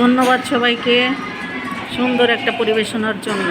ধন্যবাদ সবাইকে সুন্দর একটা পরিবেশনার জন্য।